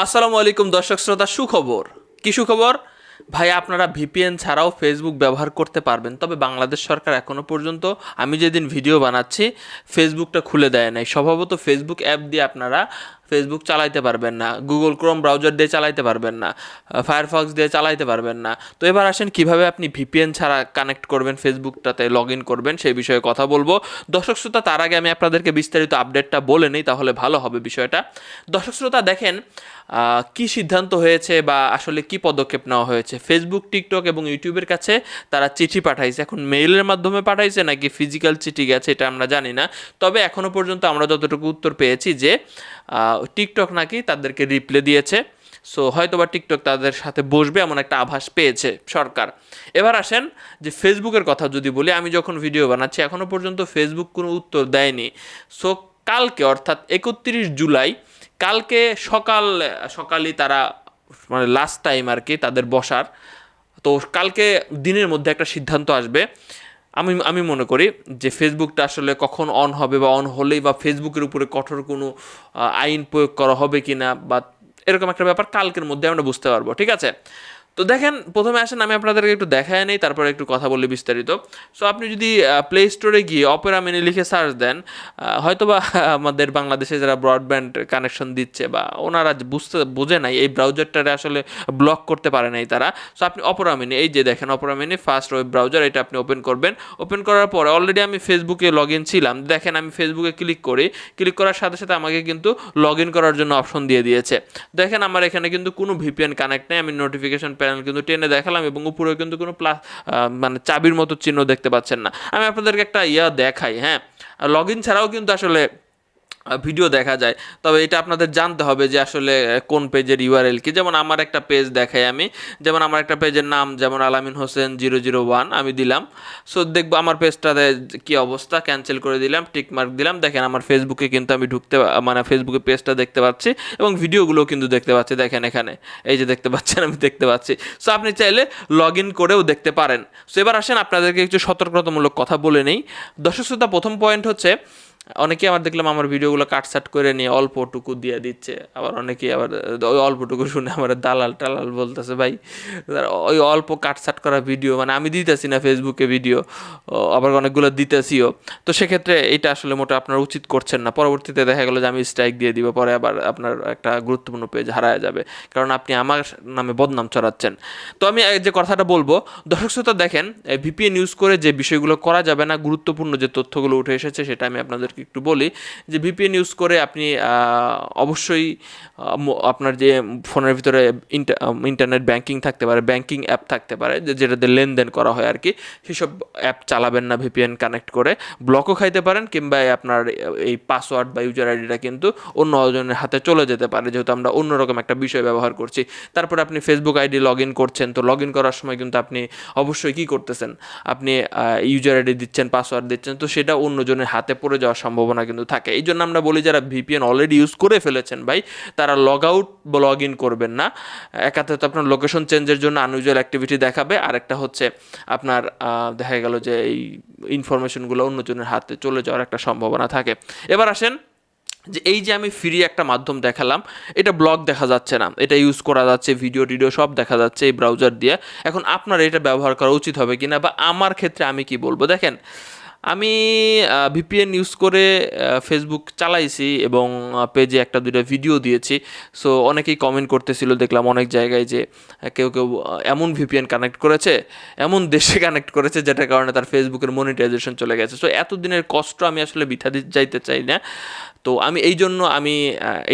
আসসালামু আলাইকুম দর্শক শ্রোতা, সুখবর? কি সুখবর? ভাই, আপনারা ভিপিএন ছাড়াও ফেসবুক ব্যবহার করতে পারবেন, তবে বাংলাদেশ সরকার এখনও পর্যন্ত, আমি যেদিন ভিডিও বানাচ্ছি ফেসবুকটা খুলে দেয় নাই। স্বভাবত ফেসবুক অ্যাপ দিয়ে আপনারা ফেসবুক চালাইতে পারবেন না গুগল ক্রোম ব্রাউজার দিয়ে চালাইতে পারবেন না ফায়ারফক্স দিয়ে চালাইতে পারবেন না। তো এবার আসেন, কীভাবে আপনি ভিপিএন ছাড়া কানেক্ট করবেন ফেসবুকটাতে লগ ইন করবেন, সেই বিষয়ে কথা বলব। দর্শক শ্রোতা, তার আগে আমি আপনাদেরকে বিস্তারিত আপডেটটা বলে নিই, তাহলে ভালো হবে বিষয়টা। দর্শক শ্রোতা, দেখেন কি সিদ্ধান্ত হয়েছে বা আসলে কি পদক্ষেপ নেওয়া হয়েছে? ফেসবুক টিকটক এবং ইউটিউবের কাছে তারা চিঠি পাঠাইছে। এখন মেইলের মাধ্যমে পাঠাইছে নাকি ফিজিক্যাল চিঠি গেছে, এটা আমরা জানি না। তবে এখনও পর্যন্ত আমরা যতটুকু উত্তর পেয়েছি যে টিকটক নাকি তাদেরকে রিপ্লে দিয়েছে। সো হয়তোবা টিকটক তাদের সাথে বসবে এমন একটা আভাস পেয়েছে সরকার। এবার আসেন যে ফেসবুকের কথা যদি বলি, আমি যখন ভিডিও বানাচ্ছি এখনও পর্যন্ত ফেসবুক কোনো উত্তর দেয়নি। সো কালকে অর্থাৎ একত্রিশ জুলাই, কালকে সকাল, সকালই তারা মানে লাস্ট টাইম আর কি তাদের বসার। তো কালকে দিনের মধ্যে একটা সিদ্ধান্ত আসবে। আমি আমি মনে করি যে ফেসবুকটা আসলে কখন অন হবে বা অন হলেই বা ফেসবুকের উপরে কঠোর কোনো আইন প্রয়োগ করা হবে কি না বা এরকম একটা ব্যাপার কালকের মধ্যে আমরা বুঝতে পারব, ঠিক আছে? তো দেখেন, প্রথমে আসেন, আমি আপনাদেরকে একটু দেখায় নেই, তারপরে একটু কথা বলি বিস্তারিত। সো আপনি যদি প্লে স্টোরে গিয়ে অপেরা মিনি লিখে সার্চ দেন হয়তোবা আমাদের বাংলাদেশে যারা ব্রডব্যান্ড কানেকশন দিচ্ছে বা ওনারা বুঝতে, বোঝে নাই, এই ব্রাউজারটারে আসলে ব্লক করতে পারে নাই তারা। সো আপনি অপেরা মিনি এই যে দেখেন Opera mini first web browser এটা আপনি ওপেন করবেন। ওপেন করার পরে অলরেডি আমি ফেসবুকে লগ ইন ছিলাম। দেখেন, আমি ফেসবুকে ক্লিক করি। ক্লিক করার সাথে সাথে আমাকে কিন্তু লগ ইন করার জন্য অপশন দিয়ে দিয়েছে। দেখেন, আমার এখানে কিন্তু কোনো ভিপিএন কানেক্ট নেই, আমি নোটিফিকেশন প্যানেল কিন্তু টেনে দেখালাম এবং উপরেও কিন্তু কোনো প্লাস মানে চাবির মতো চিহ্ন দেখতে পাচ্ছেন না। আমি আপনাদেরকে একটা ইয়া দেখাই হ্যাঁ। লগ ইন ছাড়াও কিন্তু আসলে ভিডিও দেখা যায়। তবে এটা আপনাদের জানতে হবে যে আসলে কোন পেজের ইউআরএল কি। যেমন আমার একটা পেজ দেখাই আমি। যেমন আমার একটা পেজের নাম, যেমন আলামিন হোসেন জিরো জিরো ওয়ান আমি দিলাম। সো দেখব আমার পেজটাতে কি অবস্থা ক্যান্সেল করে দিলাম টিকমার্ক দিলাম। দেখেন আমার ফেসবুকে কিন্তু আমি ঢুকতে মানে ফেসবুকে পেজটা দেখতে পাচ্ছি এবং ভিডিওগুলো কিন্তু দেখতে পাচ্ছি। দেখেন এখানে, এই যে দেখতে পাচ্ছেন, আমি দেখতে পাচ্ছি। সো আপনি চাইলে লগ ইন করেও দেখতে পারেন। সো এবার আসেন, আপনাদেরকে কিছু সতর্কতামূলক কথা বলে নেই। দর্শক শ্রোতা, প্রথম পয়েন্ট হচ্ছে অনেকে আবার দেখলাম আমার ভিডিওগুলো কাটসাট করে নিয়ে অল্পটুকু দিয়ে দিচ্ছে। আবার অনেকেই আবার, ওই অল্পটুকু শুনে আমার দালাল টালাল বলতেছে, ভাই ওই অল্প কাটসাট করা ভিডিও মানে আমি দিতেছি না ফেসবুকে ভিডিও আবার অনেকগুলো দিতেছিও। তো সেক্ষেত্রে এটা আসলে মোটা আপনার উচিত করছেন না। পরবর্তীতে দেখা গেলো যে আমি স্ট্রাইক দিয়ে দিব, পরে আবার আপনার একটা গুরুত্বপূর্ণ পেজ হারায় যাবে, কারণ আপনি আমার নামে বদনাম চড়াচ্ছেন তো আমি যে কথাটা বলব, দর্শক শ্রোতা দেখেন ভিপিএন ইউজ করে যে বিষয়গুলো করা যাবে না, গুরুত্বপূর্ণ যে তথ্যগুলো উঠে এসেছে, সেটা আমি আপনাদেরকে একটু বলি যে ভিপিএন ইউজ করে আপনি অবশ্যই আপনার যে ফোনের ভিতরে ইন্টা- ইন্টারনেট ব্যাংকিং থাকতে পারে ব্যাংকিং অ্যাপ থাকতে পারে, যে যেটাতে লেনদেন করা হয় আর কি, সেসব অ্যাপ চালাবেন না ভিপিএন কানেক্ট করে। ব্লকও খাইতে পারেন কিংবা আপনার, এই পাসওয়ার্ড বা ইউজার আইডিটা কিন্তু অন্য জনের হাতে চলে যেতে পারে, যেহেতু আমরা অন্যরকম একটা বিষয় ব্যবহার করছি। তারপরে আপনি ফেসবুক আইডি লগ ইন করছেন, তো লগ ইন করার সময় কিন্তু আপনি অবশ্যই কী করতেছেন? আপনি ইউজার আইডি দিচ্ছেন পাসওয়ার্ড দিচ্ছেন, তো সেটা অন্যজনের হাতে পড়ে যাওয়ার সম্ভাবনা কিন্তু থাকে। এই জন্য আমরা বলি যারা ভিপিএন অলরেডি ইউজ করে ফেলেছেন ভাই, তারা লগ আউট লগ ইন করবেন না। একাতে তো আপনার লোকেশন চেঞ্জের জন্য আনইউজুয়াল অ্যাক্টিভিটি দেখাবে। আরেকটা হচ্ছে আপনার দেখা গেল যে এই ইনফরমেশনগুলো অন্যজনের হাতে চলে যাওয়ার একটা সম্ভাবনা থাকে। এবার আসেন যে এই যে আমি ফ্রি একটা মাধ্যম দেখালাম, এটা ব্লগ দেখা যাচ্ছে না। এটা ইউজ করা যাচ্ছে ভিডিও টিডিও সব দেখা যাচ্ছে এই ব্রাউজার দিয়ে। এখন আপনার এটা ব্যবহার করা উচিত হবে কিনা বা আমার ক্ষেত্রে আমি কি বলব? দেখেন আমি ভিপিএন ইউজ করে ফেসবুক চালাইছি এবং পেজে একটা, দুইটা ভিডিও দিয়েছি। সো অনেকেই কমেন্ট করতেছিল, দেখলাম অনেক জায়গায় যে কেউ কেউ এমন ভিপিএন কানেক্ট করেছে, এমন দেশে কানেক্ট করেছে, যেটার কারণে তার ফেসবুকের মনিটাইজেশন চলে গেছে। সো এতদিনের কষ্ট আমি আসলে বিঠা দিতে যাইতে চাই না। তো আমি এই জন্য আমি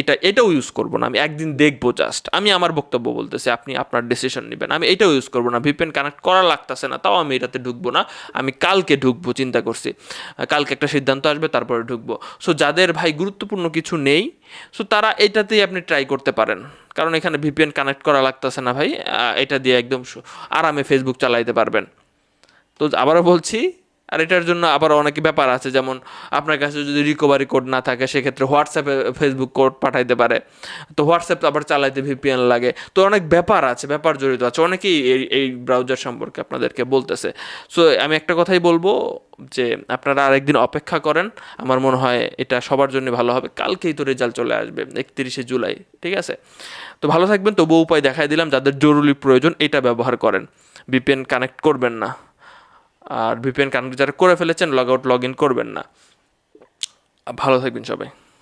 এটা, এটাও ইউজ করব না। আমি একদিন দেখব জাস্ট আমি আমার বক্তব্য বলতেছি, আপনি আপনার ডিসিশন নেবেন। আমি এটাও ইউজ করব না। ভিপিএন কানেক্ট করা লাগতেছে না, তাও আমি এটাতে ঢুকবো না। আমি কালকে ঢুকবো, চিন্তা করছি। আহ, কালকে একটা সিদ্ধান্ত আসবে তারপরে ঢুকবো। সো যাদের ভাই গুরুত্বপূর্ণ কিছু নেই সো তারা এটাতেই আপনি ট্রাই করতে পারেন। কারণ এখানে ভিপিএন কানেক্ট করা লাগতেছে না ভাই এটা দিয়ে একদম আরামে ফেসবুক চালাইতে পারবেন। তো আবারও বলছি আর এটার জন্য আবার অনেক ব্যাপার আছে, যেমন আপনার কাছে যদি রিকভারি কোড না থাকে, সেক্ষেত্রে হোয়াটসঅ্যাপে ফেসবুক কোড পাঠাইতে পারে। তো হোয়াটসঅ্যাপ আবার চালাইতে ভিপিএন লাগে। তো অনেক ব্যাপার আছে, ব্যাপার জড়িত আছে। অনেকেই এই এই ব্রাউজার সম্পর্কে আপনাদেরকে বলতেছে। সো আমি একটা কথাই বলব যে, আপনারা আরেকদিন অপেক্ষা করেন। আমার মনে হয় এটা সবার জন্য ভালো হবে। কালকেই তো রেজাল্ট চলে আসবে, একত্রিশে জুলাই, ঠিক আছে? তো ভালো থাকবেন। তবু উপায় দেখাই দিলাম, যাদের জরুরি প্রয়োজন এটা ব্যবহার করেন। ভিপিএন কানেক্ট করবেন না। আর ভিপিএন কানেক্ট যারা করে ফেলেছেন লগ আউট লগ ইন করবেন না। ভালো থাকবেন সবাই।